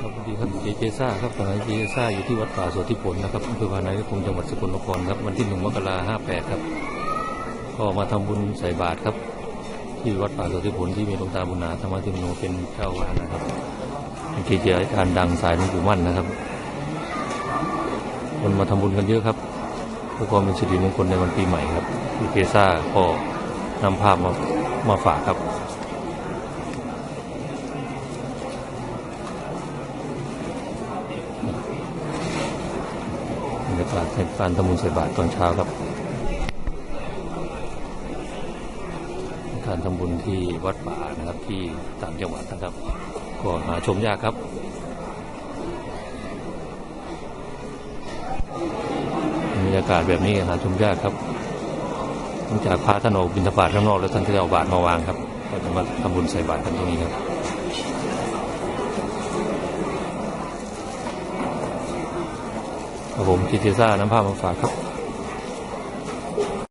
ครับสวัสดีครับเจเจซ่าครับตอนนี้เจเจซ่าอยู่ที่วัดป่าโสธิผลนะครับอำเภอพานานิคมจังหวัดสกลนครครับวันที่หนึ่งมกราห้าแปดครับ ก็มาทำบุญใส่บาตรครับ ที่วัดป่าโสธิผลที่มีหลวงตาบุญนาธรรมธิมโนเป็นเจ้าวาดนะครับเป็นเจอาจารย์ดังสายหลวงปู่มั่นนะครับ คนมาทำบุญกันเยอะครับเพื่อความเป็นสิริมงคลในวันปีใหม่ครับพี่เจซ่าก็นำภาพมามาฝากครับ บรรยากาศในการทำบุญใส่บาตรตอนเช้าครับ การทำบุญที่วัดป่านะครับที่ต่างจังหวัดนะครับ ก็หาชมยากครับบรรยากาศแบบนี้หาชมยากครับหลังจากพาท่านออกบิณฑบาตข้างนอกแล้วท่านก็จะเอาบาตรมาวางครับก็จะมาทำบุญใส่บาตรกันตรงนี้ครับ ครับ ผมกิติซ่าน้ำผ้ามาฝากครับ